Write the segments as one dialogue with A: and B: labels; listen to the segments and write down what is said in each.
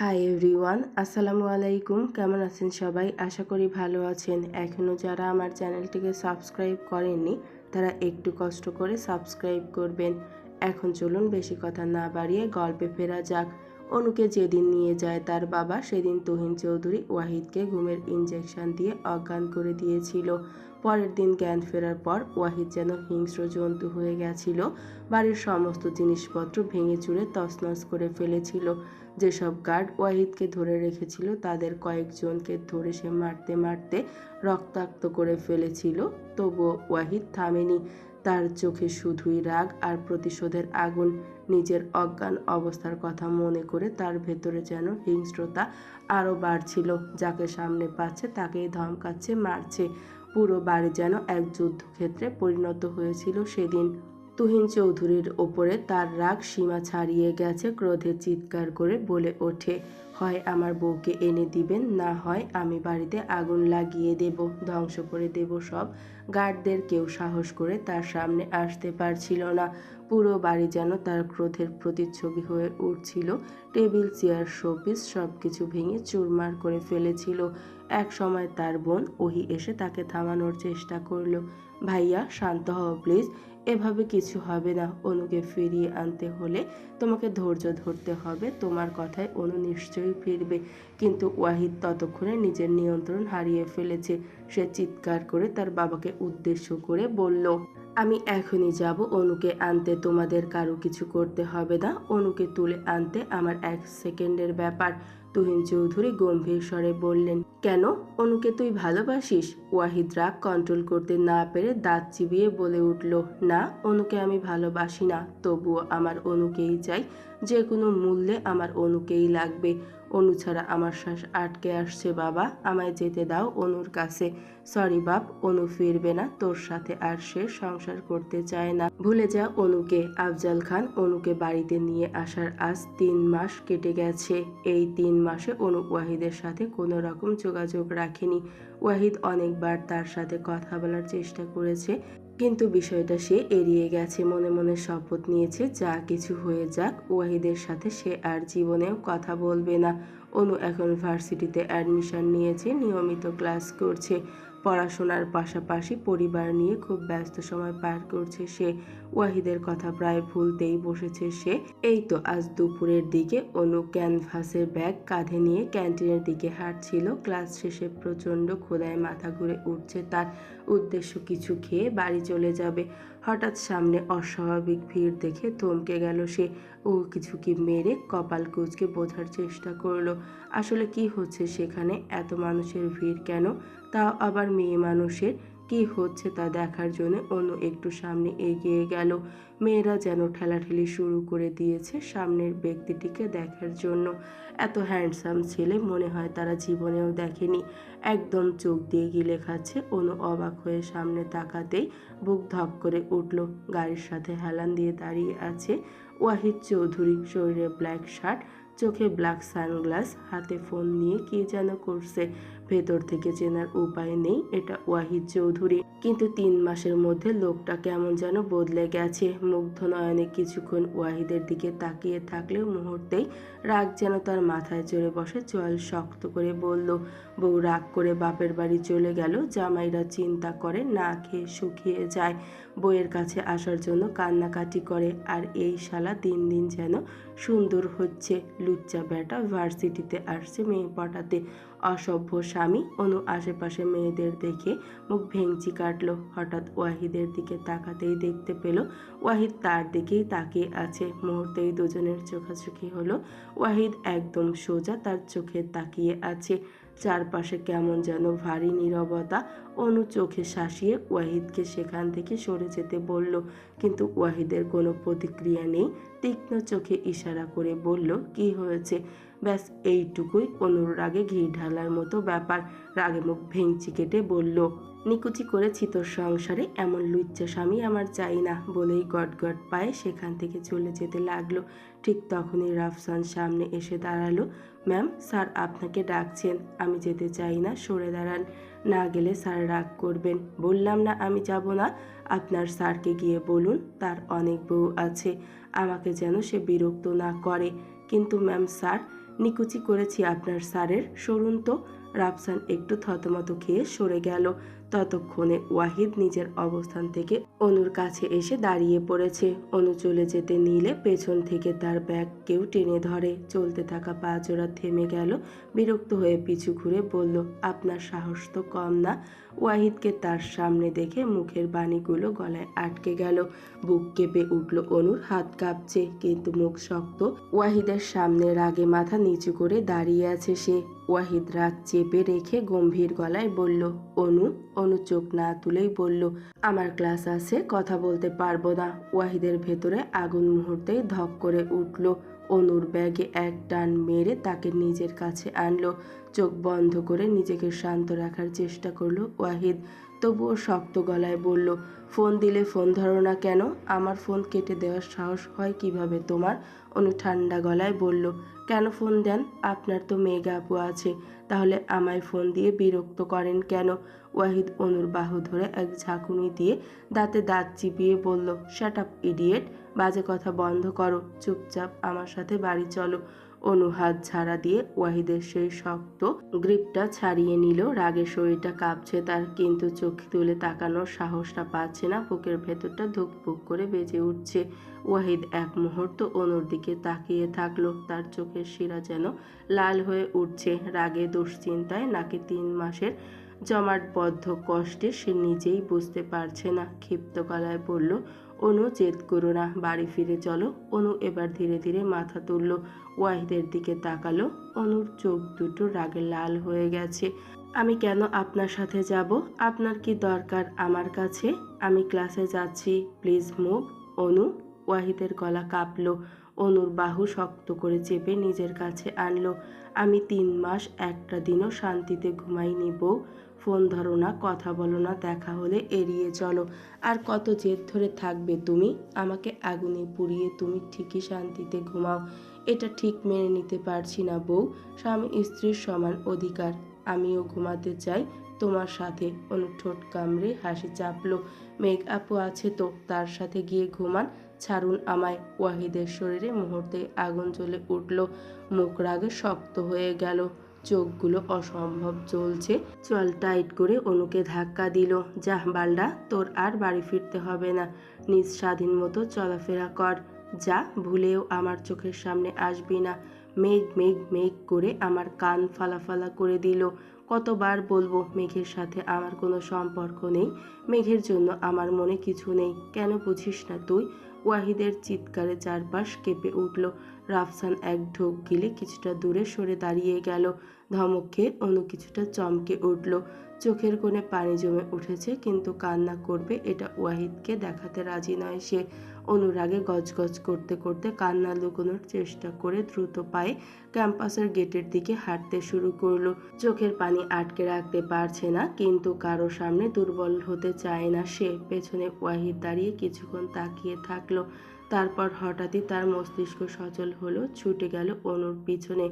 A: Hi everyone আসসালামু আলাইকুম। কেমন আছেন সবাই? আশা করি ভালো আছেন। এখনও যারা আমার চ্যানেলটিকে সাবস্ক্রাইব করেননি, তারা একটু কষ্ট করে সাবস্ক্রাইব করবেন। এখন চলুন বেশি কথা না বাড়িয়ে গল্পে ফেরা যাক। অনুকে যেদিন নিয়ে যায় তার বাবা, সেদিন তুহিন চৌধুরী ওয়াহিদকে ঘুমের ইঞ্জেকশন দিয়ে অজ্ঞান করে দিয়েছিল। পরের দিন জ্ঞান ফেরার পর ওয়াহিদ যেন হিংস্র জন্তু হয়ে গেছিল। বাড়ির সমস্ত জিনিসপত্র ভেঙে চুরে তছনছ করে ফেলেছিল। যেসব গার্ড ওয়াহিদকে ধরে রেখেছিল, তাদের কয়েকজনকে ধরে সে মারতে মারতে রক্তাক্ত করে ফেলেছিল। তবুও ওয়াহিদ থামেনি। তার চোখে শুধুই রাগ আর প্রতিশোধের আগুন। নিজের অজ্ঞান অবস্থার কথা মনে করে তার ভেতরে যেন হিংস্রতা আরও বাড়ছিল। যাকে সামনে পাচ্ছে, তাকেই ধমকাচ্ছে, মারছে। পুরো বাড়ি যেন এক যুদ্ধক্ষেত্রে পরিণত হয়েছিল সেদিন। তুহিন চৌধুরীর ওপরে তার রাগ সীমা ছাড়িয়ে গেছে ক্রোধে চিৎকার করে বলে ওঠে, হয় আমার বউকে এনে দিবেন, না হয় আমি বাড়িতে আগুন লাগিয়ে দেব, ধ্বংস করে দেব সব। গার্ডদের কেউ সাহস করে তার সামনে আসতে পারছিল না। পুরো বাড়ি যেন তার ক্রোধের প্রতিচ্ছবি হয়ে উঠছিল। টেবিল, চেয়ার, শোপিস সব কিছু ভেঙে চুরমার করে ফেলেছিল। এক সময় তার বোন ওহি এসে তাকে থামানোর চেষ্টা করল। ভাইয়া, শান্ত হও, প্লিজ। এভাবে কিছু হবে না। অনুকে ফিরিয়ে আনতে হলে তোমাকে ধৈর্য ধরতে হবে। তোমার কথায় অনু নিশ্চয়ই ফিরবে। কিন্তু ওয়াহিদ ততক্ষণে নিজের নিয়ন্ত্রণ হারিয়ে ফেলেছে। সে চিৎকার করে তার বাবাকে উদ্দেশ্য করে বলল আমি এখনই যাব। অনুকে আনতে তোমাদের কারও কিছু করতে হবে না। অনুকে তুলে আনতে আমার এক সেকেন্ডের ব্যাপার। তুহিন চৌধুরী গম্ভীর স্বরে বললেন কেন অনুকে তুই ভালোবাসিস? ওয়াহিদ রাগ কন্ট্রোল করতে না পেরে দাঁত চিবিয়ে বলে উঠল, না, অনুকে আমি ভালোবাসি না। তবুও আমার অনুকেই চাই। যে কোনো মূল্যে আমার অনুকেই লাগবে। অনু ছাড়া আমার শ্বাস আটকে আসছে, বাবা। আমায় যেতে দাও অনুর কাছে। সরি, বাপ, অনু ফিরবে না। তোর সাথে আর সে সংসার করতে চায় না। ভুলে যা অনুকে। আফজাল খান অনুকে বাড়িতে নিয়ে আসার আজ তিন মাস কেটে গেছে। এই তিন মাসে অনু ওয়াহিদের সাথে কোনো রকম যোগাযোগ রাখেনি। ওয়াহিদ অনেকবার তার সাথে কথা বলার চেষ্টা করেছে, কিন্তু বিষয়টা সে এড়িয়ে গেছে। মনে মনে শপথ নিয়েছে, যা কিছু হয়ে যাক, ওয়াহিদের সাথে সে আর জীবনেও কথা বলবে না। অনু এখন ভার্সিটিতে অ্যাডমিশন নিয়েছে, নিয়মিত ক্লাস করছে। পড়াশোনার পাশাপাশি পরিবার নিয়ে খুব ব্যস্ত সময় পার করছে সে। ওয়াহিদের কথা প্রায় ভুলতেই বসেছে সে। এই তো আজ দুপুরের দিকে অনু ক্যানভাসের ব্যাগ কাঁধে নিয়ে ক্যান্টিনের দিকে হাঁটছিল। ক্লাস শেষে প্রচণ্ড খোদায় মাথা ঘুরে উঠছে তার উদ্দেশ্য কিছু খেয়ে বাড়ি চলে যাবে। হঠাৎ সামনে অস্বাভাবিক ভিড় দেখে থমকে গেল সে। ও কিছু কি মেরে কপাল কুচকে বোঝার চেষ্টা করল। আসলে কি হচ্ছে সেখানে? এত মানুষের ভিড় কেন? তাও আবার মেয়ে মানুষের কি হচ্ছে তা দেখার জন্য অন্য একটু সামনে এগিয়ে গেল। মেয়েরা যেন ঠেলাঠেলি শুরু করে দিয়েছে সামনের ব্যক্তিটিকে দেখার জন্য। এত হ্যান্ডসাম ছেলে মনে হয় তারা জীবনেও দেখেনি। একদম চোখ দিয়ে গিলে খাচ্ছে। অনু অবাক হয়ে সামনে তাকাতেই বুক ধপ করে উঠল। গাড়ির সাথে হেলান দিয়ে দাঁড়িয়ে আছে ওয়াহিদ চৌধুরী, শরীরে ব্ল্যাক শার্ট চোখে ব্ল্যাক সানগ্লাস, হাতে ফোন নিয়ে কি যেন করছে, ভেতর থেকে চেনার উপায় নেই, এটা ওয়াহিদ চৌধুরী। কিন্তু তিন মাসের মধ্যে লোকটা কেমন যেন বদলে গেছে, মুগ্ধ নয়নে কিছুক্ষণ ওয়াহিদের দিকে তাকিয়ে থাকলেও মুহূর্তেই রাগ যেন তার মাথায় চড়ে বসে চল শক্ত করে বলল, বউ রাগ করে বাপের বাড়ি চলে গেল, জামাইরা চিন্তা করে না খেয়ে শুকিয়ে যায়। বইয়ের কাছে আসার জন্য কান্নাকাটি করে। আর এই শালা দিন দিন যেন সুন্দর হচ্ছে। লুচ্চা বেটা ভার্সিটিতে আসছে মেয়ে পটাতে অসভ্য স্বামী অনু আশেপাশে মেয়েদের দেখে মুখ ভেঙচি কাটলো। হঠাৎ ওয়াহিদের দিকে তাকাতেই দেখতে পেল, ওয়াহিদ তার দিকেই তাকিয়ে আছে। মুহূর্তেই দুজনের চোখাচোখি হলো। ওয়াহিদ একদম সোজা তার চোখে তাকিয়ে আছে। চারপাশে কেমন যেন ভারী নীরবতা অনু চোখে শাসিয়ে ওয়াহিদকে সেখান থেকে সরে যেতে বলল। কিন্তু ওয়াহিদের কোনো প্রতিক্রিয়া নেই। তীক্ষ্ণ চোখে ইশারা করে বলল, কি হয়েছে? ব্যাস, এইটুকুই। অনুর রাগে ঘি ঢালার মতো ব্যাপার। রাগে মুখ ভেঙচি কেটে বলল নিকুচি করেছি তোর সংসারে, এমন লুচ্চা স্বামী আমার চাই না, বলেই গট গট পায়ে সেখান থেকে চলে যেতে লাগল। ঠিক তখনই রাফসান সামনে এসে দাঁড়াল। ম্যাম, স্যার আপনাকে ডাকছেন, আমি যেতে চাই না, সরে দাঁড়ান। না গেলে স্যার রাগ করবেন। বললাম না আমি যাব না। আপনার স্যারকে গিয়ে বলুন, তার অনেক বউ আছে, আমাকে যেন সে বিরক্ত না করে। কিন্তু ম্যাম, স্যার, নিকুচি করেছি আপনার স্যারের, সরুন তো। রাফসান একটু থতমত খেয়ে সরে গেল। ততক্ষণে ওয়াহিদ নিজের অবস্থান থেকে অনুর কাছে এসে দাঁড়িয়ে পড়েছে। অনু চলে যেতে নিলে পেছন থেকে তার ব্যাগ কেউ টেনে ধরে। চলতে থাকা পা জোড়া থেমে গেল, বিরক্ত হয়ে পিছু ঘুরে বলল, আপনার সাহস তো কম না। ওয়াহিদকে তার সামনে দেখে মুখের বাণীগুলো গলায় আটকে গেল। বুক কেঁপে উঠল অনুর, হাত কাঁপছে, কিন্তু মুখ শক্ত। ওয়াহিদের সামনে রাগে মাথা নিচু করে দাঁড়িয়ে আছে সে। ওয়াহিদ রাগ চেপে রেখে গম্ভীর গলায় বলল, অনু অনু চোখ না তুলেই বলল, আমার ক্লাস আছে, কথা বলতে পারব না। ওয়াহিদের ভেতরে আগুন মুহূর্তেই ধপ করে উঠল। অনুর ব্যাগে এক টান মেরে তাকে নিজের কাছে আনলো। চোখ বন্ধ করে নিজেকে শান্ত রাখার চেষ্টা করল ওয়াহিদ। তবুও শক্ত গলায় বলল, ফোন দিলে ফোন ধরো না কেন? আমার ফোন কেটে দেওয়ার সাহস হয় কীভাবে তোমার? অনু ঠান্ডা গলায় বলল, কেন ফোন দেন? আপনার তো মেঘা আপু আছে। তাহলে আমায় ফোন দিয়ে বিরক্ত করেন কেন? ওয়াহিদ অনুর বাহু ধরে এক ঝাঁকুনি দিয়ে দাঁতে দাঁত চিপিয়ে বলল শাট আপ ইডিয়েট বাজে কথা বন্ধ করো। চুপচাপ আমার সাথে বাড়ি চলো। অনু হাত ঝাড়া দিয়ে ওয়াহিদের সেই শক্ত গ্রিপটা ছাড়িয়ে নিল। রাগে শরীরটা কাঁপছে তার, কিন্তু চোখ তুলে তাকানোর সাহসটা পাচ্ছে না। বুকের ভেতরটা ধুকপুক করে বেজে উঠছে। ওয়াহিদ এক মুহূর্ত অনুর দিকে তাকিয়ে থাকল। তার চোখের শিরা যেন লাল হয়ে উঠছে। রাগে দুশ্চিন্তায় নাকি তিন মাসের জমাটবদ্ধ কষ্টে সে নিজেই বুঝতে পারছে না। ক্ষিপ্ত গলায় বলল অনু জেদ করো না, বাড়ি ফিরে চলো। অনু এবার ধীরে ধীরে মাথা তুলল, ওয়াহিদের দিকে তাকালো। অনুর চোখ দুটো রাগে লাল হয়ে গেছে। আমি কেন আপনার সাথে যাব? আপনার কি দরকার আমার কাছে? আমি ক্লাসে যাচ্ছি, প্লিজ মুভ। অনু ওয়াহিদের গলা কাঁপলো। অনুর বাহু শক্ত করে চেপে নিজের কাছে আনলো। আমি তিন মাস একটা দিনও শান্তিতে ঘুমাইনি বউ। ফোন ধরো না, কথা বলো না, দেখা হলে এড়িয়ে চলো। আর কত জেদ ধরে থাকবে তুমি? আমাকে আগুনে পুড়িয়ে তুমি ঠিকই শান্তিতে ঘুমাও। এটা ঠিক মেনে নিতে পারছি না বউ। স্বামী স্ত্রীর সমান অধিকার। আমিও ঘুমাতে চাই। তোমার সাথে অনু ঠোঁট কামড়ে হাসি চাপলো। মেঘ আপু আছে তো, তার সাথে গিয়ে ঘুমান। ছাড়ুন আমায়। ওয়াহিদের শরীরে মুহূর্তে আগুন জ্বলে উঠল। মুখ রাগে শক্ত হয়ে গেল। চোখগুলো অসম্ভব জ্বলছে। চল টাইট করে অনুকে ধাক্কা দিল। যা বালডা, তোর আর বাড়ি ফিরতে হবে না। নিজ স্বাধীন মতো চলাফেরা কর। যা, ভুলেও আমার চোখের সামনে আসবি না। মেঘ মেঘ মেঘ করে আমার কান ফালাফালা করে দিল। কতবার বলব মেঘের সাথে আমার কোনো সম্পর্ক নেই? মেঘের জন্য আমার মনে কিছু নেই। কেন বুঝিস না তুই? ওয়াহিদের চিৎকারে চারপাশ কেঁপে উঠল। রাফসান এক ঢোক গিলে কিছুটা দূরে সরে দাঁড়িয়ে গেল। ধমক খেয়ে অনু কিছুটা চমকে উঠল। চোখের কোণে পানি জমে উঠেছে, কিন্তু কান্না করবে এটা ওয়াহিদকে দেখাতে রাজি নয় সে। অনুরাগে গজগজ করতে করতে কান্না লুকোনোর চেষ্টা করে দ্রুত পায়ে ক্যাম্পাসের গেটের দিকে হাঁটতে শুরু করল। চোখের পানি আটকে রাখতে পারছে না, কিন্তু কারও সামনে দুর্বল হতে চায় না সে। পেছনে ওয়াহিদ দাঁড়িয়ে কিছুক্ষণ তাকিয়ে থাকল। তারপর হঠাৎই তার মস্তিষ্ক সচল হলো, ছুটে গেল অনুর পিছনে।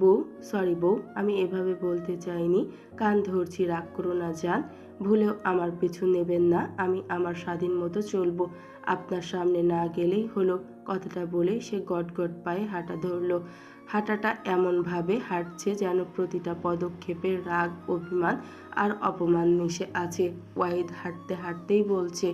A: বউ সরি বউ, আমি এভাবে বলতে চাইনি। কান ধরছি, রাগ করো না যান ভুলেও আমার পিছু নেবেন না, আমি আমার স্বাধীন মতো চলবো। আপনার সামনে না গেলেই হলো, কথাটা বলেই সে গট গট পায়ে হাঁটা ধরলো। হাঁটাটা এমনভাবে হাঁটছে যেন প্রতিটা পদক্ষেপে রাগ, অভিমান আর অপমান মিশে আছে। ওয়াহিদ হাঁটতে হাঁটতেই বলছে,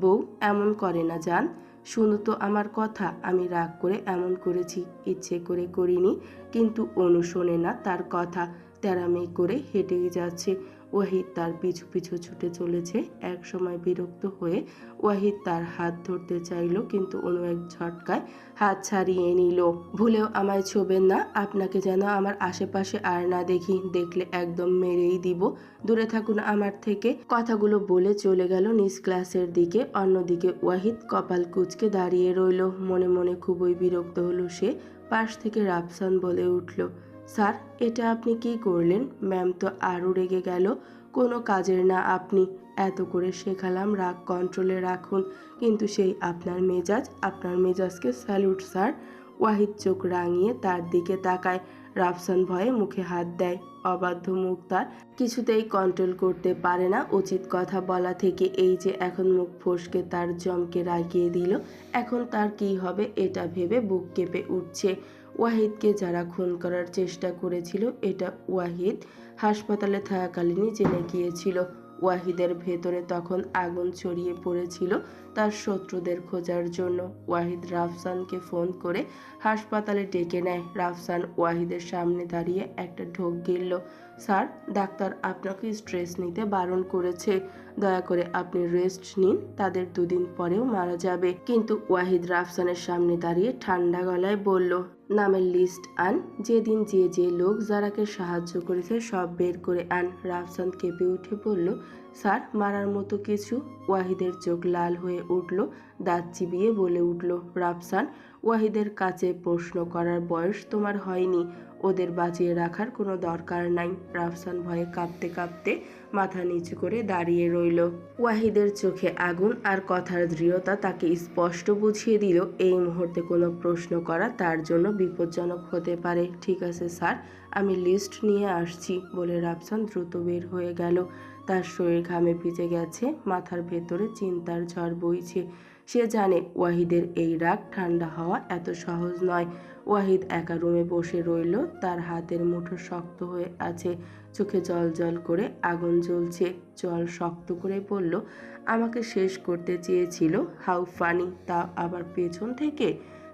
A: বউ, এমন করে না যান শুনো তো আমার কথা, আমি রাগ করে এমন করেছি, ইচ্ছে করে করিনি, কিন্তু অনু শোনে না তার কথা। তেরামি করে হেঁটেই যাচ্ছে। ওয়াহিদ তার পিছু পিছু ছুটে চলেছে। এক সময় বিরক্ত হয়ে ওয়াহিদ তার হাত ধরতে চাইলো, কিন্তু অন্য এক ঝটকায় হাত ছাড়িয়ে নিল। ভুলেও আমায় ছোবেন না, আপনাকে যেন আমার আশেপাশে আর না দেখি। দেখলে একদম মেরেই দিব। দূরে থাকুন আমার থেকে। কথাগুলো বলে চলে গেল নিজ ক্লাসের দিকে। অন্যদিকে ওয়াহিদ কপাল কুচকে দাঁড়িয়ে রইল। মনে মনে খুবই বিরক্ত হলো সে। পাশ থেকে রাফসান বলে উঠল স্যার, এটা আপনি কি করলেন? ম্যাম তো আরও রেগে গেল। কোনো কাজের না আপনি। এত করে শেখালাম, রাগ কন্ট্রোলে রাখুন। কিন্তু সেই আপনার মেজাজ, আপনার মেজাজকে স্যালুট স্যার। ওয়াহিদ চোখ রাঙিয়ে তার দিকে তাকায়। রাফসান ভয়ে মুখে হাত দেয়। অবাধ্য মুখ তার। কিছুতেই কন্ট্রোল করতে পারে না। উচিত কথা বলা থেকে এই যে এখন মুখ ফসকে তার জমকে রাগিয়ে দিল। এখন তার কি হবে এটা ভেবে বুক কেঁপে উঠছে। ওয়াহিদকে যারা খুন করার চেষ্টা করেছিল, এটা ওয়াহিদ হাসপাতালে থাকাকালীনই জেনে গিয়েছিল। ওয়াহিদের ভেতরে তখন আগুন ছড়িয়ে পড়েছিল তার শত্রুদের খোঁজার জন্য। ওয়াহিদ রাফসানকে ফোন করে হাসপাতালে ডেকে নেয়। রাফসান ওয়াহিদের সামনে দাঁড়িয়ে একটা ঢোক গিলল, স্যার, ডাক্তার আপনাকে স্ট্রেস নিতে বারণ করেছে। দয়া করে আপনি রেস্ট নিন, তাদের দুদিন পরেও মারা যাবে। কিন্তু ওয়াহিদ রাফসানের সামনে দাঁড়িয়ে ঠান্ডা গলায় বলল নামের লিস্ট আন। যেদিন যে যে লোক জারাকে সাহায্য করেছে সব বের করে আন। রাফসান কেঁপে উঠে বলল স্যার, মারার মতো কিছু? ওয়াহিদের চোখ লাল হয়ে উঠল, দাঁত চিবিয়ে বলে উঠল, রাফসান, ওয়াহিদের কাছে প্রশ্ন করার বয়স তোমার হয়নি। ওদের বাঁচিয়ে রাখার কোনো দরকার নাই। রাফসান ভয়ে কাঁপতে কাঁপতে মাথা নিচু করে দাঁড়িয়ে রইল। ওয়াহিদের চোখে আগুন আর কথার দৃঢ়তা তাকে স্পষ্ট বুঝিয়ে দিল, এই মুহূর্তে কোনো প্রশ্ন করা তার জন্য বিপজ্জনক হতে পারে। ঠিক আছে, স্যার, আমি লিস্ট নিয়ে আসছি, বলে রাফসান দ্রুত বের হয়ে গেল। তার শরীর ঘামে ভিজে গেছে, মাথার ভেতরে চিন্তার ঝড় বইছে। সে জানে ওয়াহিদের এই রাগ ঠান্ডা হওয়া এত সহজ নয়। ওয়াহিদ একা রুমে বসে রইল, তার হাতের মুঠো শক্ত হয়ে আছে। চোখে জল জল করে আগুন জ্বলছে। জল শক্ত করে বলল, আমাকে শেষ করতে চেয়েছিল। হাউ ফানি, তা আবার পেছন থেকে?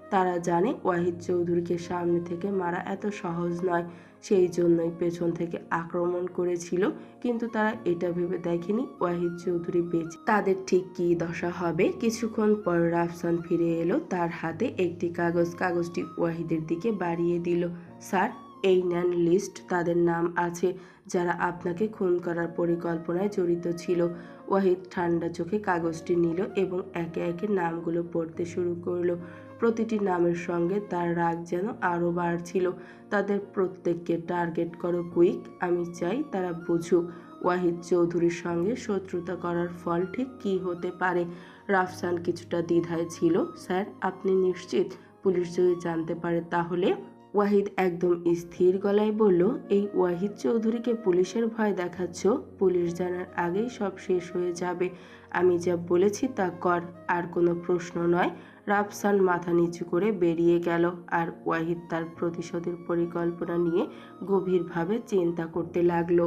A: তারা জানে ওয়াহিদ চৌধুরীকে সামনে থেকে মারা এত সহজ নয়। সেই জন্যই পেছন থেকে আক্রমণ করেছিল, কিন্তু তারা এটা ভেবে দেখেনি ওয়াহিদ চৌধুরী বেঁচে। তাদের ঠিক কী দশা হবে? কিছুক্ষণ পর রাফসান ফিরে এলো, তার হাতে একটি কাগজ, কাগজটি ওয়াহিদের দিকে বাড়িয়ে দিল। স্যার, এই নেন লিস্ট, তাদের নাম আছে, যারা আপনাকে খুন করার পরিকল্পনায় জড়িত ছিল। ওয়াহিদ ঠান্ডা চোখে কাগজটি নিল এবং একে একে নামগুলো পড়তে শুরু করল। প্রতিটি নামের সঙ্গে তার রাগ যেন আরও বাড়ছিল। তাদের প্রত্যেককে টার্গেট করো কুইক, আমি চাই তারা বুঝুক। ওয়াহিদ চৌধুরীর সঙ্গে শত্রুতা করার ফল ঠিক কী হতে পারে? রাফসান কিছুটা দ্বিধায় ছিল। স্যার, আপনি নিশ্চিত? পুলিশ যদি জানতে পারে তাহলে? ওয়াহিদ একদম স্থির গলায় বলল, এই ওয়াহিদ চৌধুরীকে পুলিশের ভয় দেখাচ্ছ? পুলিশ জানার আগেই সব শেষ হয়ে যাবে। আমি যা বলেছি তা কর, আর কোনো প্রশ্ন নয়। রাফসান মাথা নিচু করে বেরিয়ে গেল আর ওয়াহিদ তার প্রতিশোধের পরিকল্পনা নিয়ে গভীরভাবে চিন্তা করতে লাগল।